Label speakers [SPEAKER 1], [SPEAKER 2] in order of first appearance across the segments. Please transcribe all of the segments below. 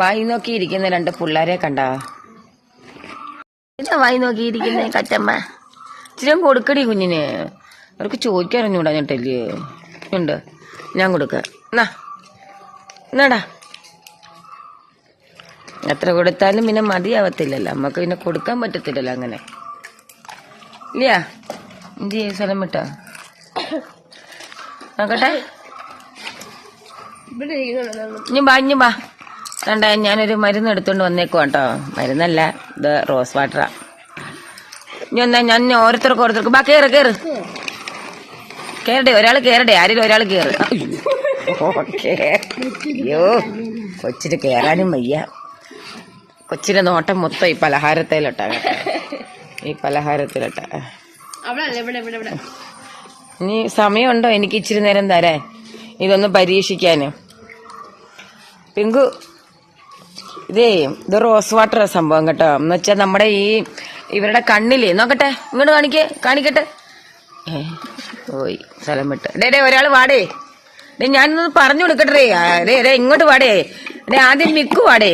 [SPEAKER 1] വായി നോക്കിയിരിക്കുന്ന രണ്ട് പിള്ളേരെ കണ്ടാ? എന്താ വായി നോക്കിയിരിക്കുന്നേ കറ്റമ്മ ഇച്ചിരി കൊടുക്കടി കുഞ്ഞിന്. അവർക്ക് ചോദിക്കാൻ അറിഞ്ഞൂടാ ഞെട്ടല്ലേ ഉണ്ട് ഞാൻ കൊടുക്ക. എന്നാ എന്നാടാ? എത്ര കൊടുത്താലും പിന്നെ മതിയാവത്തില്ലല്ലോ. നമുക്ക് പിന്നെ കൊടുക്കാൻ പറ്റത്തില്ലല്ലോ അങ്ങനെ. ഇല്ലയാ എന്ത് ചെയ്യും സ്ഥലം വിട്ടോ? നോക്കട്ടെ. ഇനി ബാ ഇനി ബാ കണ്ട ഞാനൊരു മരുന്ന് എടുത്തോണ്ട് വന്നേക്കു കേട്ടോ. മരുന്നല്ല ഇത് റോസ് വാട്ടറാ. ഇനി എന്നാ ഞാൻ ഓരോരുത്തർക്ക് ഓരോരുത്തർക്ക്. ബാ കേറ് കേറ്. കേറട്ടെ ഒരാൾ കേറട്ടെ ആരെങ്കിലും ഒരാൾ കേറ്. ഓക്കേ അയ്യോ കൊച്ചിന് കേറാനും വയ്യ. കൊച്ചിന്റെ നോട്ടം മൊത്തം ഈ പലഹാരത്തിലട്ട ഈ പലഹാരത്തിലട്ട. ഇനി സമയമുണ്ടോ? എനിക്ക് ഇച്ചിരി നേരം തരാൻ. ഇതൊന്ന് പരീക്ഷിക്കാന്. പിങ്കു ഇതേ ഇത് റോസ് വാട്ടർ സംഭവം കേട്ടോ. എന്ന് വെച്ചാൽ നമ്മുടെ ഈ ഇവരുടെ കണ്ണില്ലേ? നോക്കട്ടെ ഇങ്ങോട്ട് കാണിക്കേ കാണിക്കട്ടെ. പോയി സ്ഥലം വിട്ട്. ഡേ ഡേ ഒരാൾ വാടേ. ഡേ ഞാനൊന്ന് പറഞ്ഞു കൊടുക്കട്ടെ ഡേ. ഡേ ഇങ്ങോട്ട് വാടേ. ഡേ ആദ്യം മിക്കു വാടേ.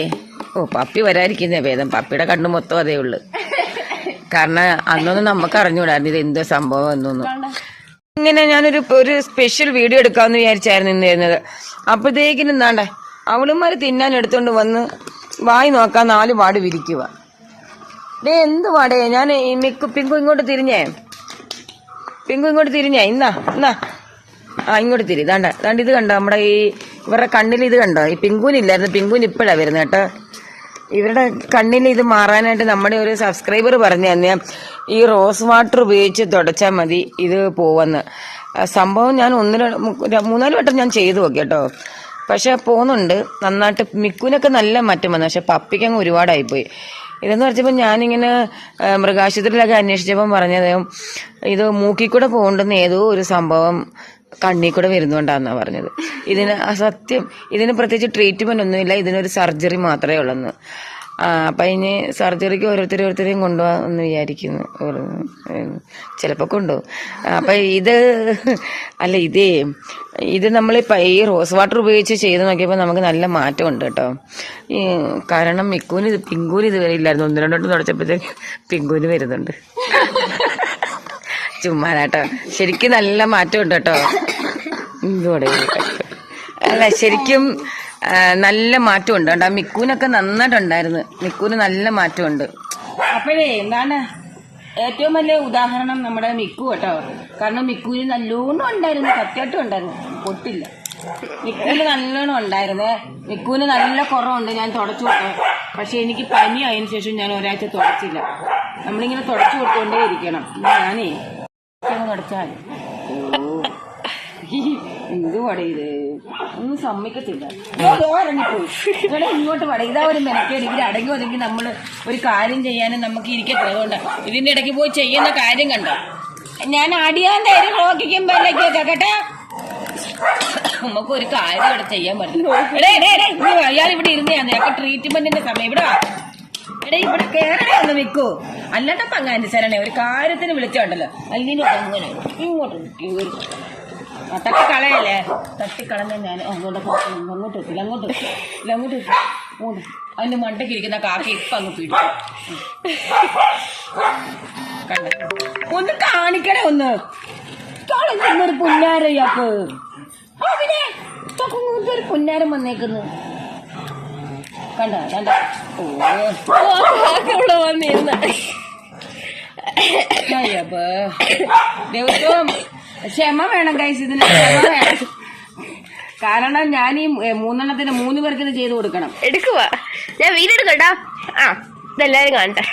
[SPEAKER 1] ഓ പപ്പി വരാതിരിക്കുന്നേ ഭേദം. പപ്പിയുടെ കണ്ണു മൊത്തം അതേ ഉള്ളു. കാരണം അന്നൊന്നും നമുക്ക് അറിഞ്ഞുകൂടായിരുന്നു ഇത് എന്തോ സംഭവം എന്നൊന്നും. ഇങ്ങനെ ഞാനൊരു ഒരു സ്പെഷ്യൽ വീഡിയോ എടുക്കാമെന്ന് വിചാരിച്ചായിരുന്നു നിന്നിരുന്നത് അപ്പോഴത്തേക്കിനും എന്താണ്ടേ അവളുമാര് തിന്നാൻ എടുത്തോണ്ട് വന്ന് വായി നോക്കാൻ നാല് പാട് വിരിക്കുക ഡേ എന്ത് പാടേ? ഞാൻ മിക്കു പിങ്കു ഇങ്ങോട്ട് തിരിഞ്ഞേ. പിങ്കു ഇങ്ങോട്ട് തിരിഞ്ഞേ. ഇന്നാ ഇന്നാ. ആ ഇങ്ങോട്ട് തിരി. ദാണ്ട ദാണ്ട് ഇത് കണ്ടോ? നമ്മുടെ ഈ ഇവരുടെ കണ്ണിൽ ഇത് കണ്ടോ? ഈ പിങ്കൂനില്ലായിരുന്നു. പിങ്കൂൻ ഇപ്പോഴാണ് വരുന്നത് കേട്ടോ. ഇവരുടെ കണ്ണിൽ ഇത് മാറാനായിട്ട് നമ്മുടെ ഒരു സബ്സ്ക്രൈബർ പറഞ്ഞു തന്നെ. ഈ റോസ് വാട്ടർ ഉപയോഗിച്ച് തുടച്ചാൽ മതി ഇത് പോവെന്ന്. സംഭവം ഞാൻ ഒന്ന് രണ്ട് മു- ര- മൂന്നാൽ വട്ടം ഞാൻ ചെയ്തു നോക്കി കേട്ടോ. പക്ഷെ പോകുന്നുണ്ട്. നന്നായിട്ട് മിക്കുനൊക്കെ നല്ല മാറ്റം വന്നു. പക്ഷെ പപ്പിക്ക് അങ്ങ് ഒരുപാടായിപ്പോയി. ഇതെന്ന് പറഞ്ഞപ്പോൾ ഞാനിങ്ങനെ മൃഗാശുപത്രിയിലൊക്കെ അന്വേഷിച്ചപ്പം പറഞ്ഞത് ഇത് മൂക്കിൽ കൂടെ പോകണ്ടെന്ന് ഏതോ ഒരു സംഭവം കണ്ണിൽ കൂടെ വരുന്നുകൊണ്ടാന്നാ പറഞ്ഞത്. ഇതിന് സത്യം ഇതിന് പ്രത്യേകിച്ച് ട്രീറ്റ്മെന്റ് ഒന്നുമില്ല. ഇതിനൊരു സർജറി മാത്രമേ ഉള്ളെന്ന്. അപ്പൊ ഇനി സർജറിക്ക് ഓരോരുത്തരും ഓരോരുത്തരെയും കൊണ്ടുപോകാന്ന് വിചാരിക്കുന്നു. ചിലപ്പോ കൊണ്ടുപോകും. അപ്പൊ ഇത് അല്ല ഇതേ ഇത് നമ്മൾ ഈ റോസ് വാട്ടർ ഉപയോഗിച്ച് ചെയ്ത് നോക്കിയപ്പോൾ നമുക്ക് നല്ല മാറ്റമുണ്ട് കേട്ടോ. ഈ കാരണം മിക്കൂന് ഇത് പിങ്കൂന് ഇതുവരെ ഇല്ലായിരുന്നു. ഒന്ന് രണ്ടോട്ട് തുടച്ചപ്പോഴത്തേക്ക് പിങ്കൂന് വരുന്നുണ്ട്. ചുമ്മാതാട്ടോ ശരിക്കും നല്ല മാറ്റമുണ്ട് കേട്ടോ. ഇതോടെ അല്ല ശരിക്കും നല്ല മാറ്റമുണ്ട്. കേട്ടോ മിക്കൂനൊക്കെ നന്നായിട്ടുണ്ടായിരുന്നു. മിക്കൂന് നല്ല മാറ്റമുണ്ട്. അപ്പോഴേ എന്താണ്? ഏറ്റവും വലിയ ഉദാഹരണം നമ്മുടെ മിക്കു കേട്ടോ. കാരണം മിക്കൂന് നല്ലോണം ഉണ്ടായിരുന്നു. കത്തിയായിട്ടും ഉണ്ടായിരുന്നു. പൊട്ടില്ല. മിക്കൂന് നല്ലോണം ഉണ്ടായിരുന്നേ. മിക്കൂന് നല്ല കുറവുണ്ട്. ഞാൻ തുടച്ചു കൊടുക്കാം. പക്ഷെ എനിക്ക് പനി ആയതിനു ശേഷം ഞാൻ ഒരാഴ്ച തുടച്ചില്ല. നമ്മളിങ്ങനെ തുടച്ചു കൊടുത്തുകൊണ്ടേ ഇരിക്കണം ഞാനേ തുടച്ചാൽ എന്ത് ഇത്? ഒന്നും സമ്മതിക്കത്തില്ല. ഇറങ്ങിപ്പോയി. ഇവിടെ ഇങ്ങോട്ട് ഇതാ ഒരു മെനക്കേട് ഇവിടെ അടങ്ങി ഒതുങ്ങി നമ്മൾ ഒരു കാര്യം ചെയ്യാനും നമുക്ക് ഇരിക്കത്തില്ല. ഇതിന്റെ ഇടയ്ക്ക് പോയി ചെയ്യുന്ന കാര്യം കണ്ടോ? ഞാൻ അടിയാൻ തരും നോക്കിക്കുമ്പോഴേക്കൊക്കെ കേട്ടോ? നമുക്ക് ഒരു കാര്യം ഇവിടെ ചെയ്യാൻ പറ്റില്ല. വാ, ഇവിടെ ഇരുന്നാന്ന് ഞങ്ങൾക്ക് ട്രീറ്റ്മെന്റിന്റെ സമയം ഇവിടെ എടേ ഇവിടെ കേറണേ ഒന്ന് നിൽക്കൂ അല്ലാത്ത പങ്കാന്റെ ശരണേ ഒരു കാര്യത്തിന് വിളിച്ചോണ്ടല്ലോ. അതിന് അങ്ങനെ ഇങ്ങോട്ട് തട്ടിക്കളയല്ലേ? തട്ടിക്കളഞ്ഞ ഞാൻ അങ്ങോട്ട് അങ്ങോട്ട് വെക്കില്ല അങ്ങോട്ട് വെക്കില്ല. അങ്ങോട്ട് വെക്കില്ല. അങ്ങോട്ട് അതിന്റെ മണ്ടയ്ക്ക് ഇരിക്കുന്ന അങ്ങ് പിടിക്കും ഒന്ന് കാണിക്കണേ ഒന്ന്. ഒരു പുന്നാരയ്യാക്ക് ആ പിന്നെ ഒരു പുന്നാരം വന്നേക്കുന്നു. കണ്ട? കണ്ട? ഓ
[SPEAKER 2] വന്നിരുന്ന.
[SPEAKER 1] അയ്യപ്പോ ദിവസവും ക്ഷമ വേണം കൈസ് ഇതിന് ക്ഷമ വേണം. കാരണം ഞാൻ ഈ മൂന്നെണ്ണത്തിന് മൂന്ന് പേർക്ക് ഇത് ചെയ്ത് കൊടുക്കണം.
[SPEAKER 2] എടുക്കുക ഞാൻ വീടെടുക്കട്ടാ ആ ഇതെല്ലാരും കാണട്ടെ.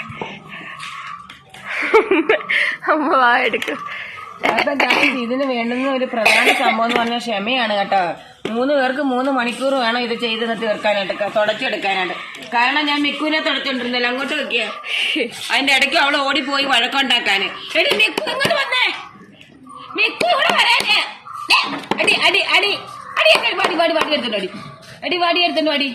[SPEAKER 2] അമ്മ വാ എടുക്കും.
[SPEAKER 1] അപ്പൊ ഇതിന് വേണ്ടുന്ന ഒരു പ്രധാന സംഭവം എന്ന് പറഞ്ഞാൽ ക്ഷമയാണ് കേട്ടോ. മൂന്ന് പേർക്ക് മൂന്ന് മണിക്കൂർ വേണം ഇത് ചെയ്ത് തീർക്കാനായിട്ട് തുടച്ചെടുക്കാനായിട്ട് കാരണം ഞാൻ മിക്കുവിനെ തുടച്ചോണ്ടിരുന്നില്ല. അങ്ങോട്ട് വെക്കുക അതിന്റെ ഇടയ്ക്ക് അവൾ ഓടിപ്പോയി വഴക്കുണ്ടാക്കാന്. എടി മിക്കു ഇങ്ങോട്ട് വന്നേ മിക്കു ഇവിടെ വരാനേ ദേ, അടി അടി അടി അടി അങ്ങോട്ട് വാടി വാടി എടുത്തോണ്ട് അടി അടി വാടി എടുത്തു വാടി.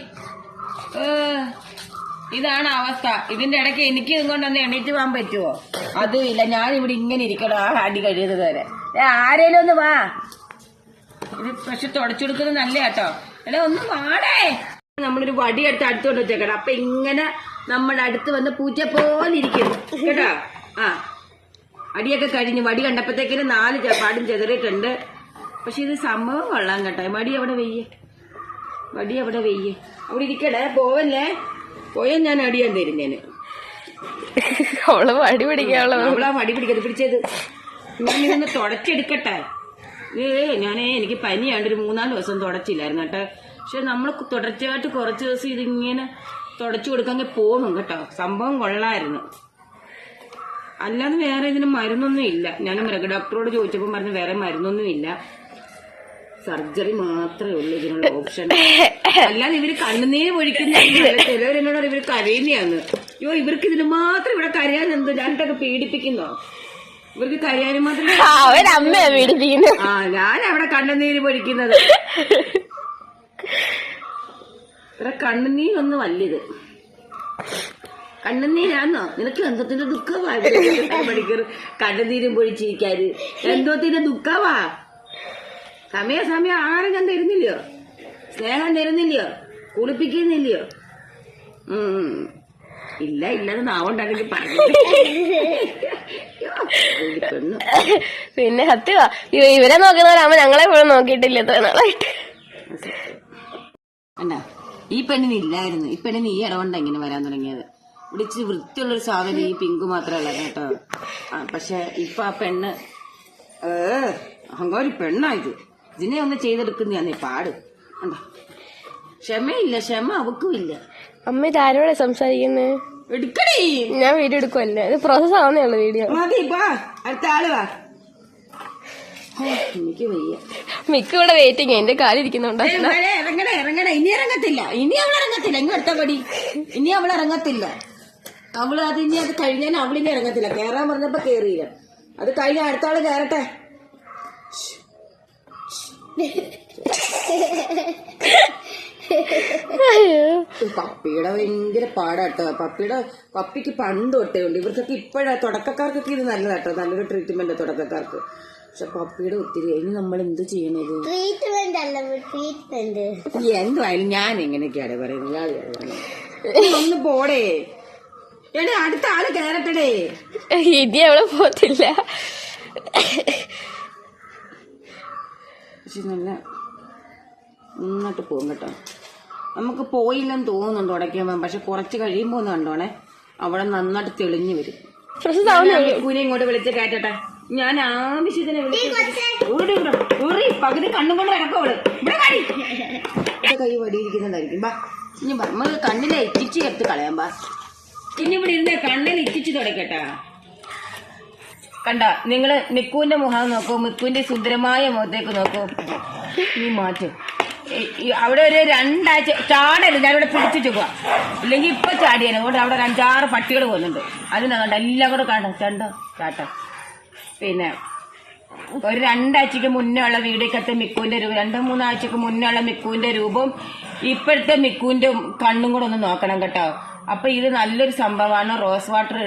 [SPEAKER 1] ഇതാണ് അവസ്ഥ. ഇതിന്റെ ഇടയ്ക്ക് എനിക്ക് ഇതുകൊണ്ടൊന്ന് എണീറ്റ് പോകാൻ പറ്റുമോ അതും ഇല്ല. ഞാൻ ഇവിടെ ഇങ്ങനെ ഇരിക്കണം ആ അടി കഴിയുന്നത് വരെ. ആരേലും ഒന്ന് വാ. ഇത് പക്ഷെ തുടച്ചു കൊടുക്കുന്നത് നല്ല കേട്ടോ എടാ ഒന്ന് വാടേ. നമ്മളൊരു വടി എടുത്ത് അടുത്തോണ്ട് വെച്ചേക്കണം അപ്പൊ ഇങ്ങനെ നമ്മുടെ അടുത്ത് വന്ന് പൂച്ച പോലെ ഇരിക്കും. കേട്ടോ? ആ. അടിയൊക്കെ കഴിഞ്ഞ് വടി കണ്ടപ്പോഴത്തേക്കിന് നാല് പാടും ചെതറിയിട്ടുണ്ട്. പക്ഷെ ഇത് സംഭവം കൊള്ളാം കേട്ടോ. മടി അവിടെ വെയ്യേ. മടി അവിടെ വെയ്യേ. അവിടെ ഇരിക്കടേ പോവല്ലേ? പോയാൽ ഞാൻ അടിയാൻ തരുന്നേന്
[SPEAKER 2] അവൾ വടി പിടിക്കാനുള്ള
[SPEAKER 1] അവളാ പിടിക്കത് പിടിച്ചത്. ഞാനിതൊന്ന് തുടച്ചെടുക്കട്ടെ. ഏ ഞാനേ എനിക്ക് പനിയാണ്ട് ഒരു മൂന്നാൽ ദിവസം തുടച്ചില്ലായിരുന്നു കേട്ടോ. പക്ഷെ നമ്മൾ തുടർച്ചയായിട്ട് കുറച്ച് ദിവസം ഇതിങ്ങനെ തുടച്ചു കൊടുക്കാൻ പോകും കേട്ടോ. സംഭവം കൊള്ളായിരുന്നു. അല്ലാതെ വേറെ ഇതിന് മരുന്നൊന്നും ഇല്ല. ഞാൻ മൃഗ ഡോക്ടറോട് ചോദിച്ചപ്പോൾ പറഞ്ഞു വേറെ മരുന്നൊന്നും ഇല്ല. സർജറി മാത്രമേ ഉള്ളൂ ഇതിനുള്ള ഓപ്ഷൻ. അല്ലാതെ ഇവർ കണ്ണുനീര് ഒഴിക്കുന്ന ചിലവരെന്നോട് ഇവർ ഇവർ കരയുന്നയാന്ന്. അയ്യോ ഇവർക്ക് ഇതിന് മാത്രം ഇവിടെ കരയാൻ എന്ത് ഞാനിട്ടൊക്കെ പീഡിപ്പിക്കുന്നോ? ഇവർക്ക് കരയാനും മാത്രം ആ ഞാൻ അവിടെ കണ്ണുനീര് പൊഴിക്കുന്നത്. ഇവിടെ കണ്ണുനീരൊന്നും വല്യത് കണ്ണുനീരാന്നോ? നിനക്ക് എന്തോത്തിന്റെ ദുഃഖമാ പഠിക്കറ് കണ്ണുനീരും പൊഴിച്ചിരിക്കാര് എന്തോത്തിന്റെ ദുഃഖമാ? സമയ സമയം ആഹാരം ഞാൻ തരുന്നില്ലയോ സ്നേഹം തരുന്നില്ലയോ? കുളിപ്പിക്കുന്നില്ലയോ? ഇല്ല ഇല്ലാതെ നാവുണ്ടാക്കി പറഞ്ഞു
[SPEAKER 2] പിന്നെ സത്യവാ. ഇവരെ നോക്കുന്നവരാകുമ്പോ ഞങ്ങളെ പോലും നോക്കിയിട്ടില്ല എത്ര നാളായിട്ട്.
[SPEAKER 1] അല്ല ഈ പെണ്ണിന് ഇല്ലായിരുന്നു. ഈ പെണ്ണിന് ഈ ഇടവണ്ട ഇങ്ങനെ വരാൻ തുടങ്ങിയത്. വിളിച്ച് വൃത്തിയുള്ളൊരു സാധനം ഈ പിങ്ക് മാത്രമല്ല കേട്ടോ. പക്ഷെ ഇപ്പൊ ആ പെണ്ണ് ഏ അഹങ്കാരി പെണ്ണായത് ഇതിനെ ഒന്ന് ചെയ്തെടുക്കുന്നതാന്നേ പാട്. കണ്ടോ? ക്ഷമയില്ല ക്ഷമ അവക്കും ഇല്ല
[SPEAKER 2] അമ്മ ഇതാരോടെ സംസാരിക്കുന്നേ?
[SPEAKER 1] എടുക്കണേ
[SPEAKER 2] ഞാൻ വീഡിയോ എടുക്കുമല്ലേ ഇത് പ്രോസസ് ആവുന്നേ ഉള്ളു വീഡിയോ.
[SPEAKER 1] മതി വാ. അടുത്ത ആൾ വാ. ഹോ, എനിക്ക് വയ്യ.
[SPEAKER 2] മിക്ക ഇവിടെ വെയിറ്റിംഗ് എന്റെ കാലിരിക്കുന്നുണ്ട്
[SPEAKER 1] ഇറങ്ങണേ ഇറങ്ങണേ ഇനി ഇറങ്ങത്തില്ല. ഇനി അവൾ ഇറങ്ങത്തില്ല. ഇങ്ങ് എടുത്ത പടി. ഇനി അവൾ ഇറങ്ങത്തില്ല. അവൾ അത് ഇനി അത് കഴിഞ്ഞാൽ അവളിനി ഇറങ്ങത്തില്ല. കേറാൻ പറഞ്ഞപ്പോ കേറിയില്ല. അത് കഴിഞ്ഞ അടുത്ത ആൾ കേറട്ടെ. പപ്പിയുടെ ഭയങ്കര പാടാട്ടോ പപ്പിയുടെ പപ്പിക്ക് പണ്ട് തൊട്ടേ ഉണ്ട് ഇവർക്കൊക്കെ ഇപ്പോഴാ തുടക്കക്കാർക്കൊക്കെ ഇത് നല്ലതാട്ടോ. നല്ലൊരു ട്രീറ്റ്മെന്റ് തുടക്കക്കാർക്ക്. പക്ഷെ പപ്പിയുടെ ഒത്തിരി. ഇനി നമ്മൾ എന്ത് ചെയ്യണത്?
[SPEAKER 2] ട്രീറ്റ്മെന്റ് അല്ല ട്രീറ്റ്മെന്റ്
[SPEAKER 1] എന്തുവായാലും ഞാൻ എങ്ങനെയൊക്കെയാണ് പറയുന്നത്? ഒന്ന് പോടേ. എടേ അടുത്ത ആൾ കേറട്ടടേ.
[SPEAKER 2] ഇനി അവിടെ പോത്തില്ല
[SPEAKER 1] പക്ഷെ നല്ല നന്നായിട്ട് പോകും കേട്ടോ. നമുക്ക് പോയില്ലെന്ന് തോന്നുന്നുണ്ട് ഉടക്കുമ്പോൾ പക്ഷെ കുറച്ച് കഴിയുമ്പോൾ ഒന്ന് കണ്ടോണേ. അവിടെ നന്നായിട്ട് തെളിഞ്ഞു വരും. കുനി ഇങ്ങോട്ട് വിളിച്ച് കയറ്റട്ടെ. ഞാൻ ആവശ്യത്തിന് വിളിച്ച് പകുതി കണ്ണും കൊണ്ട് കിടക്കോൾ ഇവിടെ കടി. ഇവിടെ കൈ വടിയിരിക്കുന്നുണ്ടായിരിക്കും ബാ. ഇനി നമ്മൾ കണ്ണിനെ ഇച്ചിച്ച് എടുത്ത് കളയാം ബാ. ഇനി ഇവിടെ ഇരുന്ന് കണ്ണിൽ ഇച്ചിച്ച് തുടക്കട്ടെ കണ്ട നിങ്ങൾ നിക്കുവിന്റെ മുഖം നോക്കൂ മിക്കുവിന്റെ സുന്ദരമായ മുഖത്തേക്ക് നോക്കൂ. നീ മാറ്റും. അവിടെ ഒരു രണ്ടാഴ്ച ചാടരുത് ഞാനിവിടെ പിടിച്ചിട്ട് പോവാം ഇല്ലെങ്കിൽ ഇപ്പൊ ചാടിയാണ് അതുകൊണ്ട് അവിടെ അഞ്ചാറ് പട്ടികൾ പോകുന്നുണ്ട്. അതിനാ കണ്ട എല്ലാം കൂടെ കാണാം ചണ്ട ചാട്ടം. പിന്നെ ഒരു രണ്ടാഴ്ചക്ക് മുന്നേ ഉള്ള വീഡിയോക്കത്തെ മിക്കുവിന്റെ രൂപം രണ്ടോ മൂന്നാഴ്ചക്ക് മുന്നേ ഉള്ള മിക്കുവിന്റെ രൂപം ഇപ്പോഴത്തെ മിക്കുവിന്റെ കണ്ണും കൂടെ ഒന്ന് നോക്കണം കേട്ടോ. അപ്പൊ ഇത് നല്ലൊരു സംഭവമാണ് റോസ് വാട്ടർ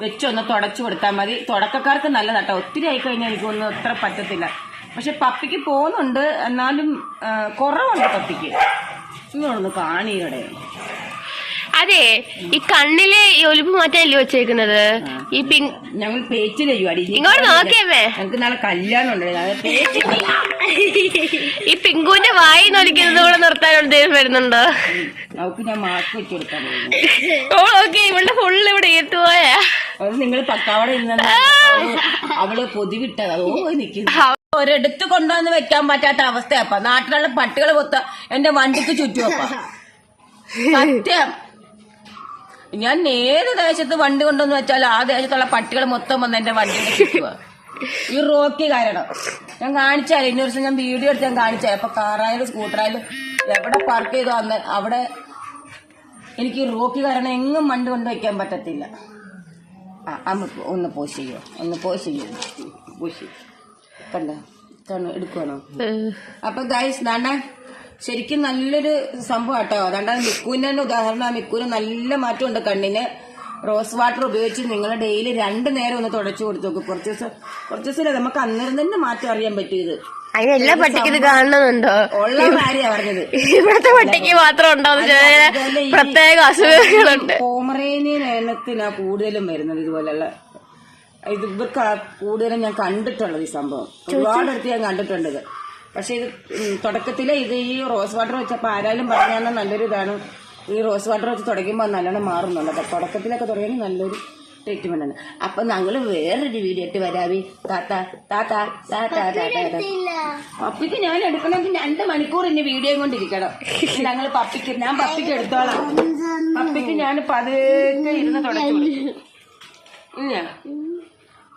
[SPEAKER 1] വെച്ചൊന്ന് തുടച്ചു കൊടുത്താൽ മതി. തുടക്കക്കാർക്ക് നല്ലതാട്ടോ. ഒത്തിരി ആയി കഴിഞ്ഞാൽ എനിക്കൊന്നും അത്ര പറ്റത്തില്ല. പക്ഷെ പപ്പിക്ക് പോകുന്നുണ്ട്. എന്നാലും കുറവുണ്ട് പപ്പിക്ക്. നിങ്ങളൊന്ന് കാണീകടെ
[SPEAKER 2] അതെ ഈ കണ്ണിലെ ഈ ഒലിപ്പ് മാറ്റാനല്ലേ വെച്ചേക്കുന്നത്? ഈ പിങ്
[SPEAKER 1] ഞങ്ങൾ
[SPEAKER 2] ഇങ്ങോട്ട് നോക്കിയമ്മേ
[SPEAKER 1] ഞങ്ങൾക്ക് നാളെ കല്യാണം
[SPEAKER 2] ഈ പിങ്കുവിന്റെ വായി നൊലിക്കുന്നത് കൂടെ നിർത്താനുള്ള ഉദ്ദേശം വരുന്നുണ്ടോ?
[SPEAKER 1] അവൾക്ക് ഞാൻ മാസ്ക് വെച്ച് കൊടുക്കാൻ പോകുന്നു.
[SPEAKER 2] ഓ ഓക്കെ ഇവിടെ ഫുള്ള് ഇവിടെ ഏറ്റുപോയാ
[SPEAKER 1] അത് നിങ്ങൾ പക്കാവടെ അവൾ പൊതിവിട്ടത് അതോ നിൽക്കുന്നു ഒരിടത്ത് കൊണ്ടുവന്ന് വെക്കാൻ പറ്റാത്ത അവസ്ഥയപ്പ നാട്ടിലുള്ള പട്ടികൾ പൊത്ത എന്റെ വണ്ടിക്ക് ചുറ്റുമപ്പ സത്യം. ഞാൻ ഏത് ദേശത്ത് വണ്ടി കൊണ്ടുവന്ന് വെച്ചാൽ ആ ദേശത്തുള്ള പട്ടികൾ മൊത്തം വന്ന് എന്റെ വണ്ടി ഈ റോക്കി കാരണം? ഞാൻ കാണിച്ചാലേ? ഇനി ഒരു ദിവസം ഞാൻ വീഡിയോ എടുത്ത് ഞാൻ കാണിച്ചാൽ അപ്പൊ കാറായാലും സ്കൂട്ടറായാലും എവിടെ പാർക്ക് ചെയ്തോ അന്ന് അവിടെ എനിക്ക് ഈ റോക്കി കാരണം എങ്ങും വണ്ടി കൊണ്ട് വെക്കാൻ പറ്റത്തില്ല. ആ അമ്മ ഒന്ന് പോസ് ചെയ്യോ? ഒന്ന് പോസ് ചെയ്യോ? പോസ് ചെയ്യോ. കണ്ടോ? എടുക്കുവാണോ? അപ്പൊ ഗൈസ് ദാണ്ട ശരിക്കും നല്ലൊരു സംഭവം കേട്ടോ അതുകൊണ്ട് മിക്കുവിന്റെ തന്നെ ഉദാഹരണം മിക്കൂന് നല്ല മാറ്റമുണ്ട് കണ്ണിന്. റോസ് വാട്ടർ ഉപയോഗിച്ച് നിങ്ങൾ ഡെയിലി രണ്ട് നേരം ഒന്ന് തുടച്ചു കൊടുത്തു നോക്കും കുറച്ച് ദിവസം കുറച്ച് ദിവസം നമുക്ക് അന്നേരം തന്നെ മാറ്റം അറിയാൻ പറ്റിയത്. ഇത്
[SPEAKER 2] അതിന് എല്ലാ ഇത് കാണണമെന്നുണ്ടോ
[SPEAKER 1] ഉള്ള കാര്യമാണ് പറഞ്ഞത്.
[SPEAKER 2] ഇവിടത്തെ പട്ടിക്ക് മാത്രം
[SPEAKER 1] ഉണ്ടോ
[SPEAKER 2] പ്രത്യേക അസുഖങ്ങളുണ്ട്.
[SPEAKER 1] കോമറേനിയൻ എണ്ണത്തിനാ കൂടുതലും വരുന്നത് ഇതുപോലുള്ള. ഇത് ഇവർക്ക് കൂടുതലും ഞാൻ കണ്ടിട്ടുള്ളത് ഈ സംഭവം. ഒരുപാട് അടുത്ത് ഞാൻ കണ്ടിട്ടുണ്ട് ഇത്. പക്ഷെ ഇത് തുടക്കത്തിൽ തുടക്കത്തിലെ ഇത് ഈ റോസ് വാട്ടർ വെച്ചപ്പോൾ ആരായാലും പറഞ്ഞാൽ നല്ലൊരു ഇതാണ്. ഈ റോസ് വാട്ടർ വെച്ച് തുടങ്ങുമ്പോൾ നല്ലോണം മാറുന്നുണ്ട്. അപ്പൊ തുടക്കത്തിലൊക്കെ തുടങ്ങി നല്ലൊരു ട്രീറ്റ്മെന്റ് ആണ്. അപ്പൊ ഞങ്ങൾ വേറൊരു വീഡിയോ ഇട്ട് വരാവി. താത്ത താത്ത താത്ത താത്ത പപ്പിക്ക് ഞാൻ എടുക്കണമെങ്കിൽ രണ്ട് മണിക്കൂർ ഇനി വീഡിയോ കൊണ്ടിരിക്കണം. ഞങ്ങൾ പപ്പിക്ക് ഞാൻ പപ്പിക്ക് എടുത്തോളാം. പപ്പിക്ക് ഞാൻ പതുക്കെ ഇരുന്ന് തുടങ്ങി ഇല്ല.